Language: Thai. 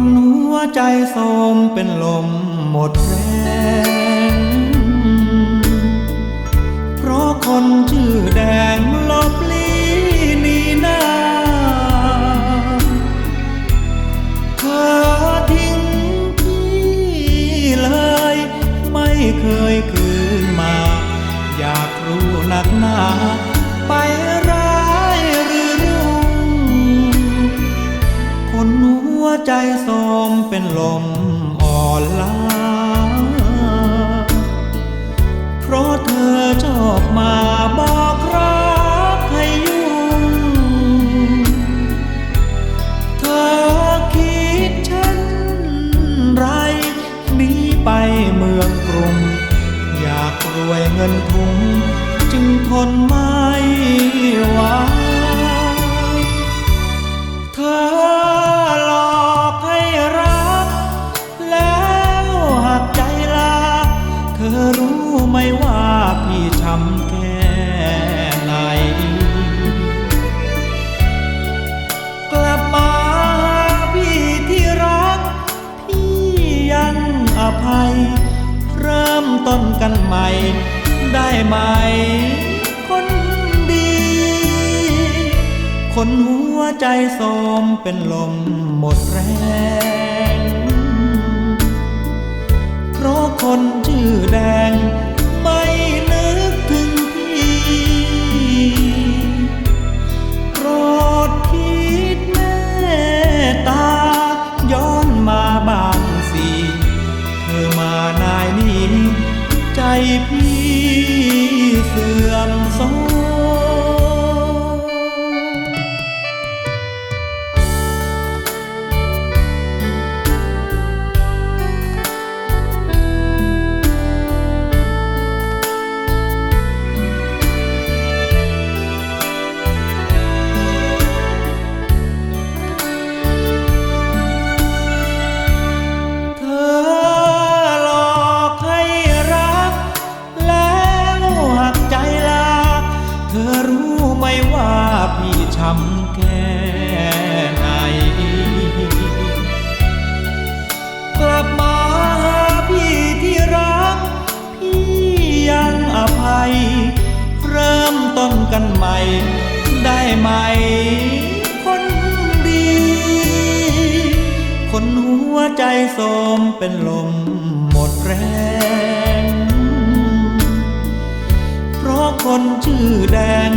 นหัวใจโสมเป็นลมหมดแรงเพราะคนชื่อแดงลบลีนีนาเธอทิ้งพี่เลย ไม่เคยคืนมา อยากรู้หนักหนา ไปร้ ใจโสมเป็นลมอ่อนล้า เพราะเธอชอบมาบอกรักให้ยุ่ง เธอคิดเช่นไรหนีไปเมืองกรุง อยากรวยเงินทุง จึงทนไม่ไหว ช้ำแค่ไหน กลับมาหาพี่ที่รัก พี่ยังอภัย เริ่มต้นกันใหม่ ได้ไหม คนดี คนหัวใจโสมเป็นลมหมดแรงเพราะคนชื่อแดง ที่เสื่อมโทรม กันใหม่ ได้ไหม คนดี คนหัวใจโสมเป็นลมหมดแรง เพราะคนชื่อแดง